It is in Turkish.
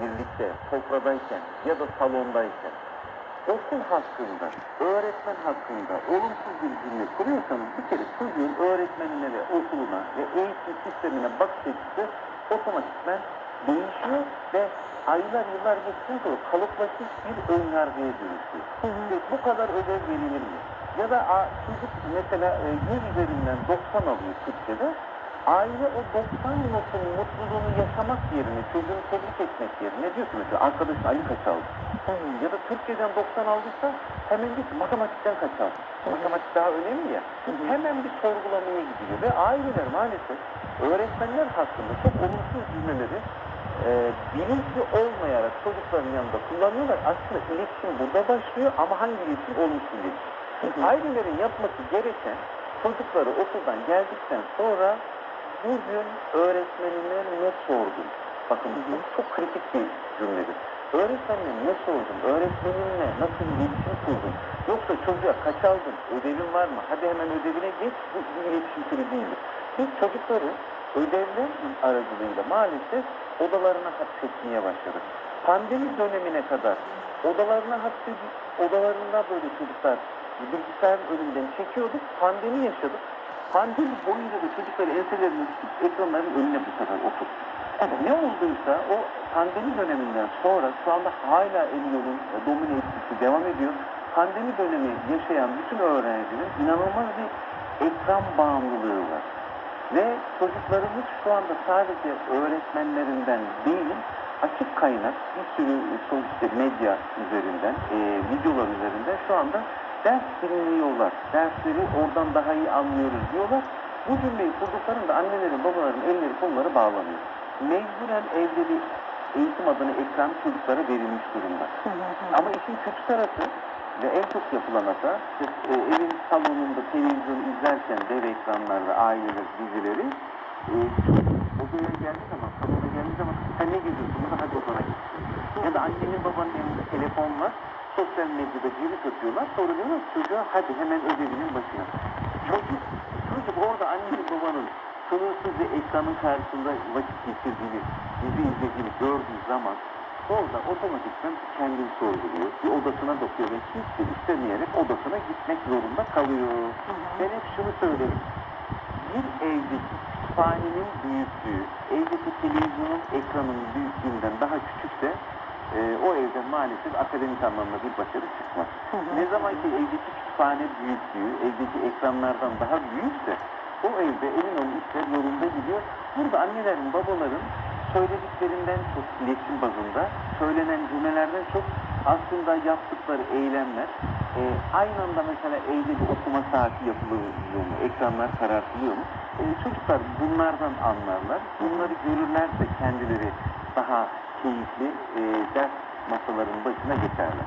birlikte sofradayken ya da salondayken okul hakkında, öğretmen hakkında olumsuz bir cümle kuruyorsanız bir kere çocuğun öğretmenine ve okuluna ve eğitim sistemine bakış açısı otomatikman değişiyor ve aylar yıllar geçtikten sonra kalıplaşmış bir ön yargıya dönüşüyor. Ve bu kadar ödev verilir mi? Ya da a, çocuk mesela e, 100 üzerinden 90 alıyor Türkçe'de. Aile o 90 notun mutluluğunu yaşamak yerine, çocuğunu tebrik etmek yerine ne diyorsun mesela arkadaşın Ali kaç aldı? Ya da Türkçeden 90 aldıysa hemen git matematikten kaç aldın? Matematik daha önemli ya. Hemen bir sorgulamaya gidiyor ve aileler maalesef öğretmenler hakkında çok olumsuz cümleleri e, bilinçli olmayarak çocukların yanında kullanıyorlar. Aslında iletişim burada başlıyor ama hangi iletişim? Olumsuz iletişim. Ailelerin yapması gereken çocukları okuldan geldikten sonra bugün öğretmenine ne sordun? Bakın bu çok kritik bir cümledir. Öğretmenine ne sordun? Öğretmeninle nasıl bir iletişim kurdun? Yoksa çocuğa kaç aldın? Ödevin var mı? Hadi hemen ödevine geç. Bu bir iletişim türü değildir. Biz çocukları ödevler aracılığıyla maalesef odalarına hapsetmeye başladık. Pandemi dönemine kadar odalarına hapsedip odalarında böyle çocuklar bilgisayarın önünden çekiyorduk. Pandemi yaşadık. Pandemi boyunca da çocukları enselerini tutup ekranların önüne bu sefer oturttuk. Ne olduysa o pandemi döneminden sonra şu anda hala Eliyor'un domine etkisi devam ediyor. Pandemi dönemi yaşayan bütün öğrencilerin inanılmaz bir ekran bağımlılığı var. Ve çocuklarımız şu anda sadece öğretmenlerinden değil, açık kaynak bir sürü sonuçta medya üzerinden, e, videolar üzerinden şu anda ders dinliyorlar. Dersleri oradan daha iyi anlıyoruz diyorlar. Bu cümleyi kurduklarında annelerin, babaların elleri kolları bağlanıyor. Mecburen evde bir eğitim adına ekran çocuklara verilmiş durumda. Ama işin kötü tarafı ve en çok yapılan hata e, evin salonunda televizyon izlerken dev ekranlarda aileler dizileri e, odaya geldiği zaman salona geldiği zaman sen ne geziyorsun hadi odana git. Ya da annenin babanın elinde telefon var sosyal medyada cirit atıyorlar sonra diyorlar çocuğa hadi hemen ödevinin başına. Çocuk, çocuk orada annenin babanın sınırsız bir ekranın karşısında vakit geçirdiğini, dizi izlediğini gördüğü zaman orada otomatikman kendini sorguluyor. Bir odasına bakıyor ve hiç de istemeyerek odasına gitmek zorunda kalıyor. Ben hep şunu söylerim. Bir evdeki kütüphanenin büyüklüğü, evdeki televizyonun ekranının büyüklüğünden daha küçükse e, o evde maalesef akademik anlamda bir başarı çıkmaz. Ne zaman ki evdeki kütüphane büyüklüğü, evdeki ekranlardan daha büyükse o evde elin onun işler yolunda gidiyor. Burada annelerin, babaların söylediklerinden çok iletişim bazında, söylenen cümlelerden çok aslında yaptıkları eylemler e, aynı anda mesela evde bir okuma saati yapılıyor mu, ekranlar karartılıyor mu? E, çocuklar bunlardan anlarlar. Bunları görürlerse kendileri daha keyifli e, ders masalarının başına geçerler.